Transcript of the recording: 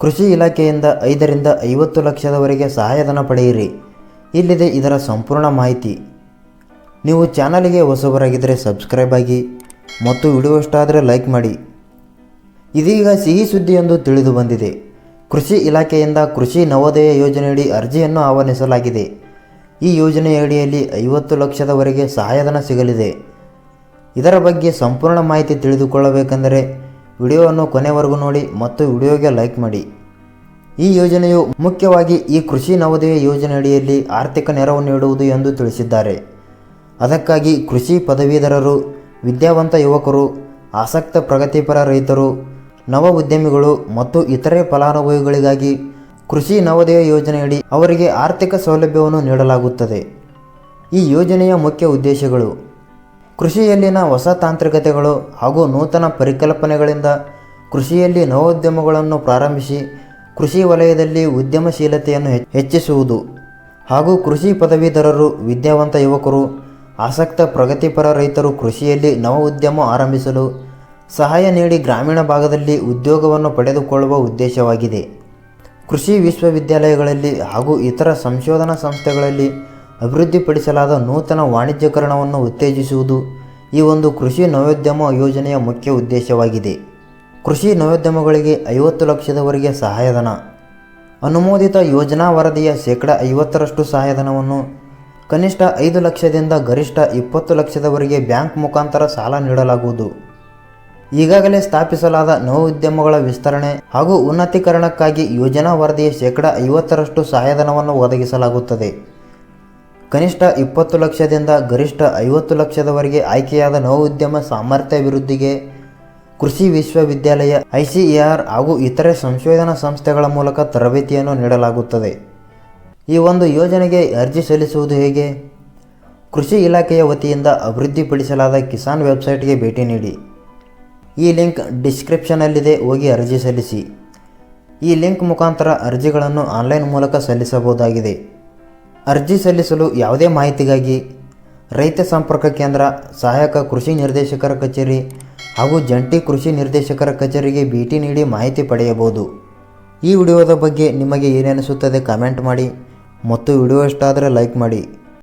ಕೃಷಿ ಇಲಾಖೆಯಿಂದ ಐದರಿಂದ ಐವತ್ತು ಲಕ್ಷದವರೆಗೆ ಸಹಾಯಧನ ಪಡೆಯಿರಿ. ಇಲ್ಲಿದೆ ಇದರ ಸಂಪೂರ್ಣ ಮಾಹಿತಿ. ನೀವು ಚಾನಲಿಗೆ ಹೊಸಬರಾಗಿದ್ದರೆ ಸಬ್ಸ್ಕ್ರೈಬ್ ಆಗಿ ಮತ್ತು ವಿಡಿಯೋ ಲೈಕ್ ಮಾಡಿ. ಇದೀಗ ಸಿಹಿ ಸುದ್ದಿಯೊಂದು ತಿಳಿದು ಬಂದಿದೆ. ಕೃಷಿ ಇಲಾಖೆಯಿಂದ ಕೃಷಿ ನವೋದಯ ಯೋಜನೆಯಡಿ ಅರ್ಜಿಯನ್ನು ಆಹ್ವಾನಿಸಲಾಗಿದೆ. ಈ ಯೋಜನೆಯಡಿಯಲ್ಲಿ ಐವತ್ತು ಲಕ್ಷದವರೆಗೆ ಸಹಾಯಧನ ಸಿಗಲಿದೆ. ಇದರ ಬಗ್ಗೆ ಸಂಪೂರ್ಣ ಮಾಹಿತಿ ತಿಳಿದುಕೊಳ್ಳಬೇಕೆಂದರೆ ವಿಡಿಯೋವನ್ನು ಕೊನೆವರೆಗೂ ನೋಡಿ ಮತ್ತು ವಿಡಿಯೋಗೆ ಲೈಕ್ ಮಾಡಿ. ಈ ಯೋಜನೆಯು ಮುಖ್ಯವಾಗಿ ಈ ಕೃಷಿ ನವೋದಯ ಯೋಜನೆಯಡಿಯಲ್ಲಿ ಆರ್ಥಿಕ ನೆರವು ನೀಡುವುದು ಎಂದು ತಿಳಿಸಿದ್ದಾರೆ. ಅದಕ್ಕಾಗಿ ಕೃಷಿ ಪದವೀಧರರು, ವಿದ್ಯಾವಂತ ಯುವಕರು, ಆಸಕ್ತ ಪ್ರಗತಿಪರ ರೈತರು ನವ ಉದ್ಯಮಿಗಳು ಮತ್ತು ಇತರೆ ಫಲಾನುಭವಿಗಳಿಗಾಗಿ ಕೃಷಿ ನವೋದಯ ಯೋಜನೆಯಡಿ ಅವರಿಗೆ ಆರ್ಥಿಕ ಸೌಲಭ್ಯವನ್ನು ನೀಡಲಾಗುತ್ತದೆ. ಈ ಯೋಜನೆಯ ಮುಖ್ಯ ಉದ್ದೇಶಗಳು ಕೃಷಿಯಲ್ಲಿನ ಹೊಸ ತಾಂತ್ರಿಕತೆಗಳು ಹಾಗೂ ನೂತನ ಪರಿಕಲ್ಪನೆಗಳಿಂದ ಕೃಷಿಯಲ್ಲಿ ನವೋದ್ಯಮಗಳನ್ನು ಪ್ರಾರಂಭಿಸಿ ಕೃಷಿ ವಲಯದಲ್ಲಿ ಉದ್ಯಮಶೀಲತೆಯನ್ನು ಹೆಚ್ಚಿಸುವುದು ಹಾಗೂ ಕೃಷಿ ಪದವೀಧರರು, ವಿದ್ಯಾವಂತ ಯುವಕರು, ಆಸಕ್ತ ಪ್ರಗತಿಪರ ರೈತರು ಕೃಷಿಯಲ್ಲಿ ನವ ಉದ್ಯಮ ಆರಂಭಿಸಲು ಸಹಾಯ ನೀಡಿ ಗ್ರಾಮೀಣ ಭಾಗದಲ್ಲಿ ಉದ್ಯೋಗವನ್ನು ಪಡೆದುಕೊಳ್ಳುವ ಉದ್ದೇಶವಾಗಿದೆ. ಕೃಷಿ ವಿಶ್ವವಿದ್ಯಾಲಯಗಳಲ್ಲಿ ಹಾಗೂ ಇತರ ಸಂಶೋಧನಾ ಸಂಸ್ಥೆಗಳಲ್ಲಿ ಅಭಿವೃದ್ಧಿಪಡಿಸಲಾದ ನೂತನ ವಾಣಿಜ್ಯೀಕರಣವನ್ನು ಉತ್ತೇಜಿಸುವುದು ಈ ಒಂದು ಕೃಷಿ ನವೋದ್ಯಮ ಯೋಜನೆಯ ಮುಖ್ಯ ಉದ್ದೇಶವಾಗಿದೆ. ಕೃಷಿ ನವೋದ್ಯಮಗಳಿಗೆ ಐವತ್ತು ಲಕ್ಷದವರೆಗೆ ಸಹಾಯಧನ. ಅನುಮೋದಿತ ಯೋಜನಾ ವರದಿಯ ಶೇಕಡ ಐವತ್ತರಷ್ಟು ಸಹಾಯಧನವನ್ನು ಕನಿಷ್ಠ ಐದು ಲಕ್ಷದಿಂದ ಗರಿಷ್ಠ ಇಪ್ಪತ್ತು ಲಕ್ಷದವರೆಗೆ ಬ್ಯಾಂಕ್ ಮುಖಾಂತರ ಸಾಲ ನೀಡಲಾಗುವುದು. ಈಗಾಗಲೇ ಸ್ಥಾಪಿಸಲಾದ ನವೋದ್ಯಮಗಳ ವಿಸ್ತರಣೆ ಹಾಗೂ ಉನ್ನತೀಕರಣಕ್ಕಾಗಿ ಯೋಜನಾ ವರದಿಯ ಶೇಕಡ ಐವತ್ತರಷ್ಟು ಸಹಾಯಧನವನ್ನು ಒದಗಿಸಲಾಗುತ್ತದೆ. ಕನಿಷ್ಠ ಇಪ್ಪತ್ತು ಲಕ್ಷದಿಂದ ಗರಿಷ್ಠ ಐವತ್ತು ಲಕ್ಷದವರೆಗೆ ಆಯ್ಕೆಯಾದ ನವೋದ್ಯಮ ಸಾಮರ್ಥ್ಯಾಭಿವೃದ್ಧಿಗೆ ಕೃಷಿ ವಿಶ್ವವಿದ್ಯಾಲಯ, ಐಸಿಎಆರ್ ಹಾಗೂ ಇತರೆ ಸಂಶೋಧನಾ ಸಂಸ್ಥೆಗಳ ಮೂಲಕ ತರಬೇತಿಯನ್ನು ನೀಡಲಾಗುತ್ತದೆ. ಈ ಒಂದು ಯೋಜನೆಗೆ ಅರ್ಜಿ ಸಲ್ಲಿಸುವುದು ಹೇಗೆ? ಕೃಷಿ ಇಲಾಖೆಯ ವತಿಯಿಂದ ಅಭಿವೃದ್ಧಿಪಡಿಸಲಾದ ಕಿಸಾನ್ ವೆಬ್ಸೈಟ್ಗೆ ಭೇಟಿ ನೀಡಿ. ಈ ಲಿಂಕ್ ಡಿಸ್ಕ್ರಿಪ್ಷನಲ್ಲಿದೆ ಹೋಗಿ ಅರ್ಜಿ ಸಲ್ಲಿಸಿ. ಈ ಲಿಂಕ್ ಮುಖಾಂತರ ಅರ್ಜಿಗಳನ್ನು ಆನ್ಲೈನ್ ಮೂಲಕ ಸಲ್ಲಿಸಬಹುದಾಗಿದೆ. ಅರ್ಜಿ ಸಲ್ಲಿಸಲು ಯಾವುದೇ ಮಾಹಿತಿಗಾಗಿ ರೈತ ಸಂಪರ್ಕ ಕೇಂದ್ರ, ಸಹಾಯಕ ಕೃಷಿ ನಿರ್ದೇಶಕರ ಕಚೇರಿ ಹಾಗೂ ಜಂಟಿ ಕೃಷಿ ನಿರ್ದೇಶಕರ ಕಚೇರಿಗೆ ಭೇಟಿ ನೀಡಿ ಮಾಹಿತಿ ಪಡೆಯಬಹುದು. ಈ ವಿಡಿಯೋದ ಬಗ್ಗೆ ನಿಮಗೆ ಏನನಿಸುತ್ತದೆ ಕಾಮೆಂಟ್ ಮಾಡಿ ಮತ್ತು ವಿಡಿಯೋ ಇಷ್ಟ ಆದರೆ ಲೈಕ್ ಮಾಡಿ.